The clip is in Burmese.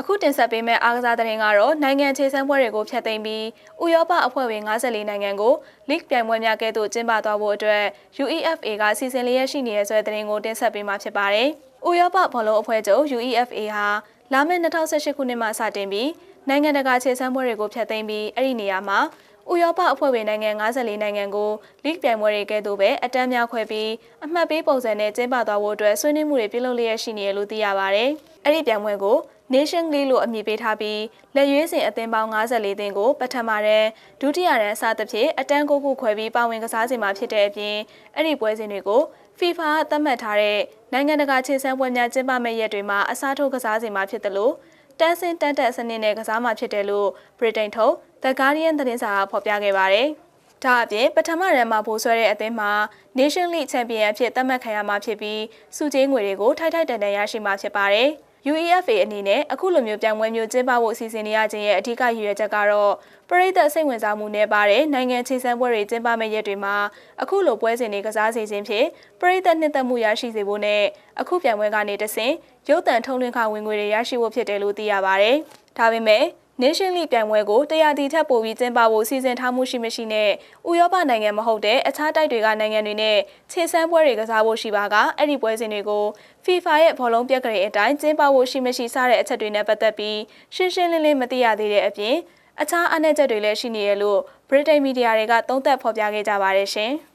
အခုတင်ဆက်ပေးမယ့်အားကစားသတင်းကတော့နိုင်ငံခြေစမ်းပွဲတွေကိုဖျက်သိမ်းပြီးဥရောပအဖွဲ့ဝင်54နိုင်ငံကို League ပြိုင်ပွဲများကဲ့သို့ကျင်းပသွားဖို့အတွက် UEFA ကစီစဉ်လျက်ရှိနေတဲ့ဆွဲသတင်းကိုတင်ဆက်ပေးမှာဖြစ်ပါတယ်။ဥရောပဘောလုံးအဖွဲ့ချုပ် UEFA ဟာလာမယ့်2018ခုနှစ်မှစတင်ပြီးနိုင်ငံတကာခြေစမ်းပွဲတွေကိုဖျက်သိမ်းပြီးအဲ့ဒီနေရာမှာ ဥရောပအဖွဲ့ဝင်နိုင်ငံ54နိုင်ငံကို League ပြိုင်ပွဲတွေကဲ့သို့ပဲအတန်းများခွဲပြီးအမှတ်ပေးပုံစံနဲ့ကျင်းပသွားဖို့အတွက်ဆွေးနွေးမှုတွေပြုလုပ်လျက်ရှိနေရလို့သိရပါတယ်။အဲ့ဒီပြိုင်ပွဲကို Nation League လို့အမည်ပေးထားပြီးလက်ရွေးစင်အသင်းပေါင်း54သင်းကိုပထမတန်းဒုတိယတန်းစသဖြင့်အတန်းကိုခုခွဲပြီးပါဝင်ကစားစီမှာဖြစ်တဲ့အပြင်အဲ့ဒီပွဲစဉ်တွေကို FIFA ကသတ်မှတ်ထားတဲ့နိုင်ငံတကာခြေစမ်းပွဲများကျင်းပမယ့်ရက်တွေမှာအစားထိုးကစားစီမှာဖြစ်တယ်လို့ တန်းစင်တန်းတက်စနစ်နဲ့ကစားမှာဖြစ်တယ်လို့ Britain ထုတ် The Guardian သတင်းစာကဖော်ပြခဲ့ပါတယ်။ဒါအပြင်ပထမရန်မှာပိုးဆွဲတဲ့အသင်းမှာ Nation League Champion အဖြစ်သတ်မှတ်ခံရမှာဖြစ်ပြီးစုချင်းငွေတွေကိုထိုက်ထိုက်တန်တန်ရရှိမှာဖြစ်ပါတယ်။ UEFA အနေနဲ့အခုလိုမျိုးပြောင်းပွဲမျိုးကျင်းပဖို့အစီအစဉ်နေရခြင်းရဲ့အဓိကရည်ရွယ်ချက်ကတော့ပရိသတ်စိတ်ဝင်စားမှုနဲ့ပါတဲ့နိုင်ငံချင်းစံပွဲတွေကျင်းပမယ့်ရက်တွေမှာအခုလိုပွဲစဉ်တွေကစားစီခြင်းဖြင့်ပရိသတ်နှစ်သက်မှုရရှိစေဖို့နဲ့အခုပြိုင်ပွဲကနေတဆင့်ရုပ်သံထုံးလွှင့်ခဝင်ငွေတွေရရှိဖို့ဖြစ်တယ်လို့သိရပါတယ်။ဒါပေမဲ့ Nation League ပြိုင်ပွဲကိုတရားတီထက်ပိုပြီးကျင်းပဖို့စီစဉ်ထားမှုရှိမရှိနဲ့ဥရောပနိုင်ငံမဟုတ်တဲ့အခြားတိုက်တွေကနိုင်ငံတွေနဲ့ခြေစမ်းပွဲတွေကစားဖို့ရှိပါကအဲ့ဒီပွဲစဉ်တွေကို FIFA ရဲ့ဘောလုံးပြက်ကလေးအတိုင်းကျင်းပဖို့ရှိမရှိစတဲ့အချက်တွေနဲ့ပတ်သက်ပြီးရှင်းရှင်းလင်းလင်းမသိရသေးတဲ့အပြင်အခြားအနှဲ့ချက်တွေလည်းရှိနေရလို့ Britain Media တွေကသုံးသပ်ဖော်ပြခဲ့ကြပါတယ်ရှင်။